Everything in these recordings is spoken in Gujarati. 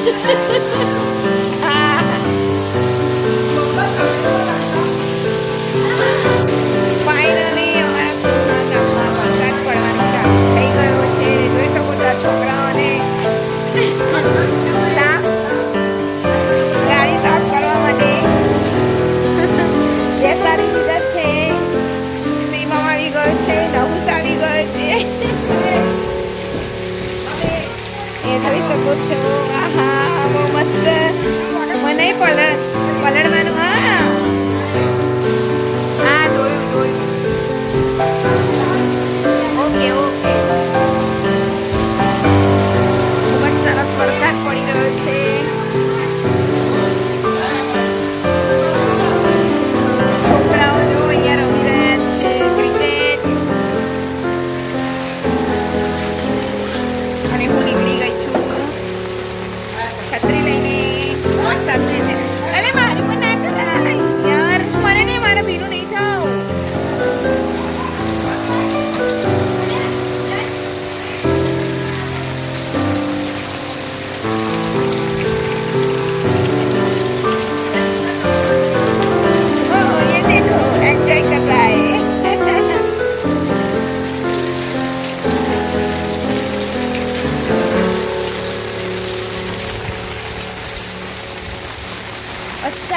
good. જોઈ શકો છો આહા બહુ મસ્ત.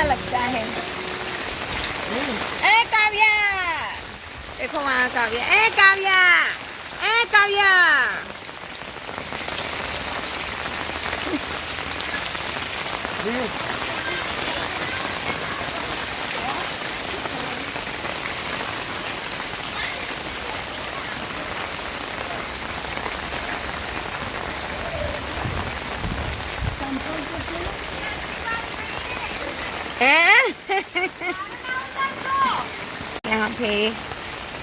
लगता है ए काव्या देखो वहाँ काव्या ए काव्या ए काव्या યહાં પે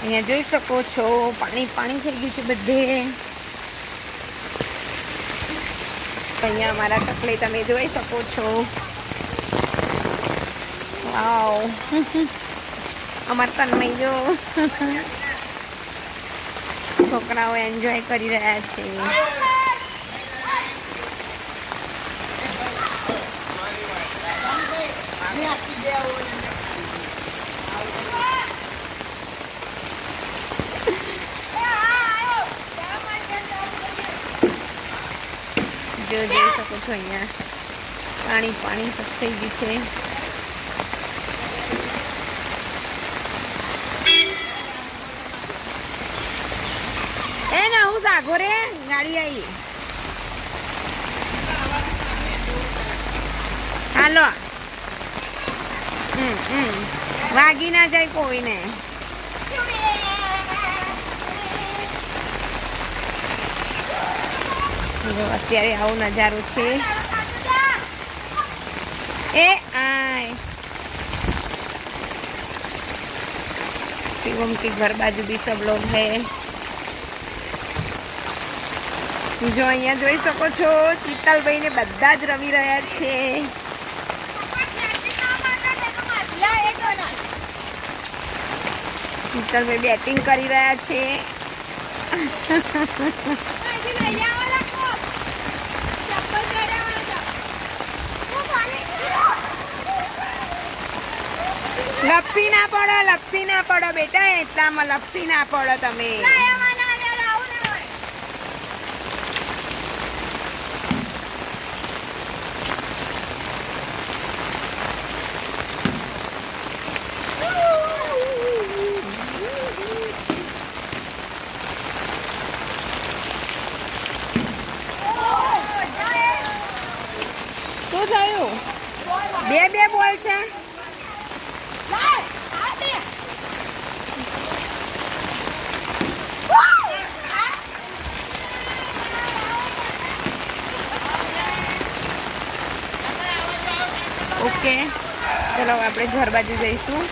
અહીંયા જોઈ શકો છો, પાણી પાણી થઈ ગયું છે બધે. અહીંયા મારા ચકલી તમે જોઈ શકો છો. આવ અમાર તન્મય જો. છોકરાઓ એન્જોય કરી રહ્યા છે. જો જોઈ શકો છો અહીંયા. પાણી પાણી સબ થઈ ગયું છે. એ ના, હું સાગો રે. ગાડી આવી હાલો. વાગી ના જાય કોઈને. અત્યારે આવો નજારો છે એ આય शिवम के घर बाजू भी सब लोग है જો અહીંયા જોઈ શકો છો ચિત્તલભાઈ ને બધા જ રમી રહ્યા છે ચિત્તલભાઈ બેટિંગ કરી રહ્યા છે લપસી ના પડો લપસી ના પડો બેટા, એટલામાં લપસી ના પડો તમે. શું થયું? બે બે બોલ છે. ઓકે. ચલો, આપણે ઘર બાજુ જઈશું.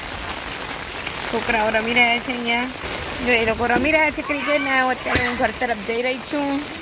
છોકરાઓ રમી રહ્યા છે અહીંયા. જો એ લોકો રમી રહ્યા છે ક્રિકેટ ને અત્યારે હું ઘર તરફ જઈ રહી છું.